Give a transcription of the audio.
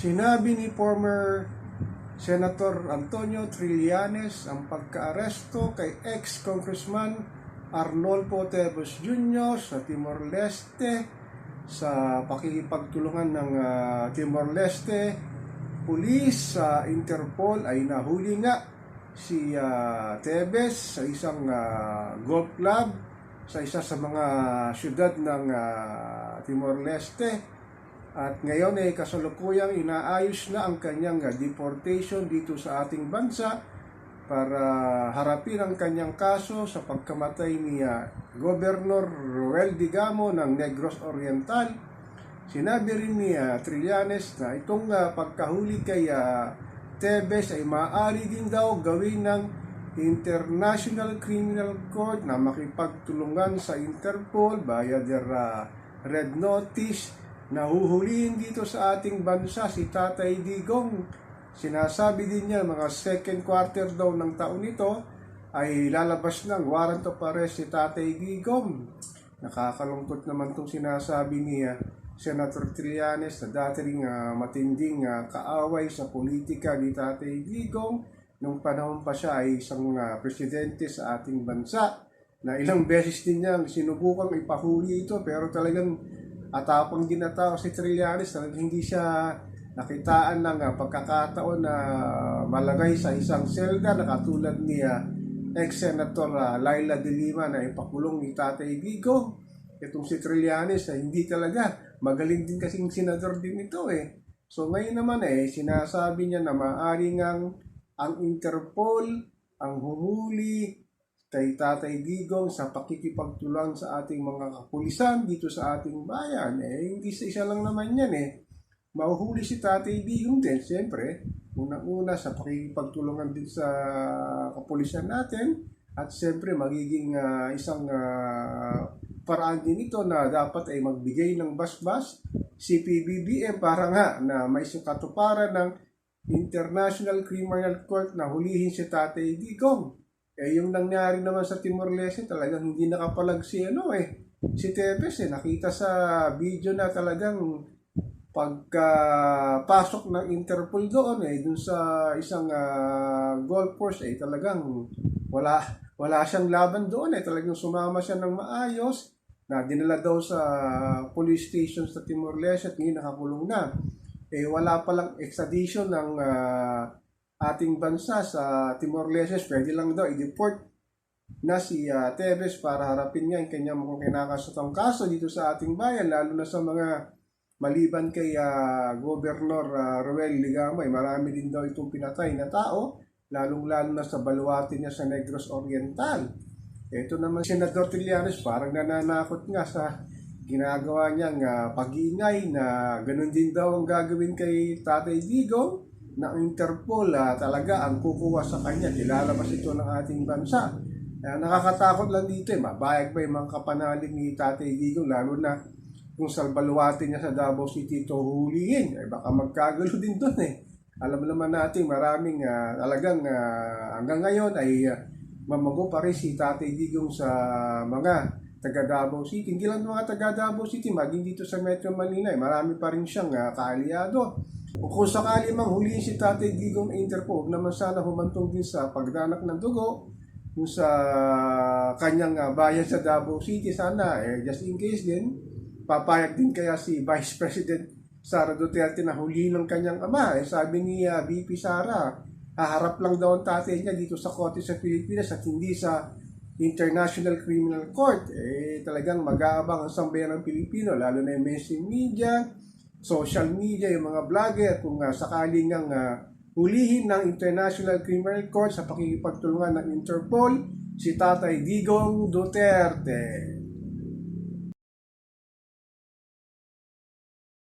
Sinabi ni former Senator Antonio Trillanes ang pagkaaresto kay ex-congressman Arnolfo Tevez Jr. sa Timor-Leste sa pakikipagtulungan ng ah, Timor-Leste pulis sa Interpol ay nahuli nga si ah, Tevez sa isang ah, golf club sa isa sa mga syudad ng ah, Timor-Leste at ngayon ay kasalukuyang inaayos na ang kanyang ah, deportation dito sa ating bansa para harapin ang kanyang kaso sa pagkamatay ni ah, Governor Roel Digamo ng Negros Oriental. Sinabi rin ni ah, Trillanes na itong ah, pagkahuli kay ah, Tevez ay maaari din daw gawin ng International Criminal Court na makipagtulungan sa Interpol via their ah, red notice na huhulihin dito sa ating bansa si Tatay Digong. Sinasabi din niya mga second quarter daw ng taon ito ay lalabas ng warrant of arrest si Tatay Digong. Nakakalungkot naman itong sinasabi ni ah, Senator Trillanes na dati ring ah, matinding ah, kaaway sa politika ni Tatay Digong nung panahon pa siya ay isang ah, presidente sa ating bansa na ilang beses din niya sinubukang ipahuli ito pero talagang atapang ginatao si Trillanes talagang hindi siya nakitaan ng ah, pagkakataon na malagay sa isang selda na katulad ni ah, ex-senator ah, Laila de Lima na ipakulong ni Tatay Gigo. Itong si Trillanes na hindi talaga magaling din kasing senador din ito eh. So ngayon naman eh, sinasabi niya na maaaring ang, ang Interpol ang humuli kay Tatay Digong sa pakikipagtulang sa ating mga kapulisan dito sa ating bayan. Eh, hindi sa isa lang naman yan eh. Mahuhuli si Tatay Digong din, siyempre. Unang-una sa pakikipagtulungan din sa kapulisan natin. At siyempre, magiging ah, isang ah, paraan din ito na dapat ay magbigay ng basbas si PBBM para nga na may katuparan ng International Criminal Court na hulihin si Tatay Digong. Eh, yung nangyari naman sa Timor-Leste, talagang hindi nakapalag si ano eh. Si Tevez eh, nakita sa video na talagang pagka-pasok ng Interpol doon eh, dun sa isang ah, golf course eh, talagang wala, wala siyang laban doon eh. Talagang sumama siya ng maayos na dinala daw sa police station sa Timor-Leste at ngayon nakakulong na. Eh, wala palang extradition ng ah, ating bansa sa Timor-Leste, pwede lang daw i-deport na si ah, Tevez para harapin niya ang kanyang mga kinakasutang kaso dito sa ating bayan, lalo na sa mga maliban kay ah, Governor ah, Roel Ligamo, eh, marami din daw itong pinatay na tao, lalong-lalo na sa baluarte niya sa Negros Oriental. Ito naman si Senador Trillanes, parang nananakot nga sa ginagawa niyang ah, pag-iingay na ganun din daw ang gagawin kay Tatay Digong na Interpol ah, talaga ang kukuha sa kanya. Ilalabas ito ng ating bansa. Kaya nakakatakot lang dito eh. Mabayag pa yung mga kapanalig ni Tatay Digong lalo na kung sa baluarte niya sa Davao City ito hulihin. Eh, baka magkagulo din doon eh. Alam naman natin maraming ah, talagang ah, hanggang ngayon ay ah, mamago pa rin si Tatay Digong sa mga taga Davao City. Hindi lang mga taga Davao City, maging dito sa Metro Manila, eh, marami pa rin siyang uh, kaalyado. O kung sakali mang huliin si Tatay Digong ng Interpol, huwag naman sana humantong din sa pagdanak ng dugo yung sa kanyang ah, bayan sa Davao City. Sana, eh, just in case din, papayag din kaya si Vice President Sara Duterte na huliin ng kanyang ama. Eh, sabi ni ah, VP Sara, haharap lang daw ang tatay niya dito sa korte sa Pilipinas at hindi sa International Criminal Court. Eh, talagang mag-aabang ang sambayan ng Pilipino, lalo na yung mainstream media, social media, yung mga vlogger, kung uh, sakaling nga uh, hulihin ng International Criminal Court sa pakikipagtulungan ng Interpol, si Tatay Digong Duterte.